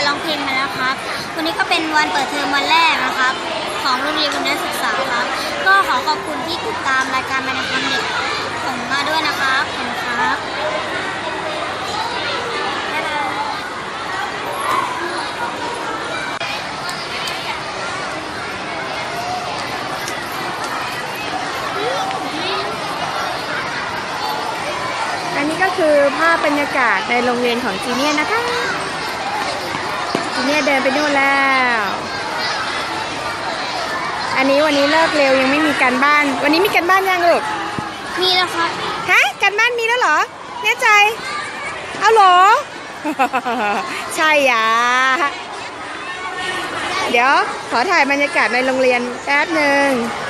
ที่ผมไปร้องเพลงมาแล้วครับ วันนี้ก็เป็นวันเปิดเทอมวันแรกนะครับ ของโรงเรียนอุดมศึกษาครับ ก็ขอขอบคุณที่ติดตามรายการบรรณาการเด็กผมมาด้วยนะครับขอบคุณครับอันนี้ก็คือภาพบรรยากาศในโรงเรียนของจีเนียนะคะ เนียเดินไปนู่นแล้ว อันนี้วันนี้เลิกเร็วยังไม่มีการบ้าน วันนี้มีการบ้านยังลูก มีแล้วครับฮะการบ้านมีแล้วเหรอ แน่ใจ เอาเหรอ ใช่ยาเดี๋ยวขอถ่ายบรรยากาศในโรงเรียนแป๊บหนึ่งค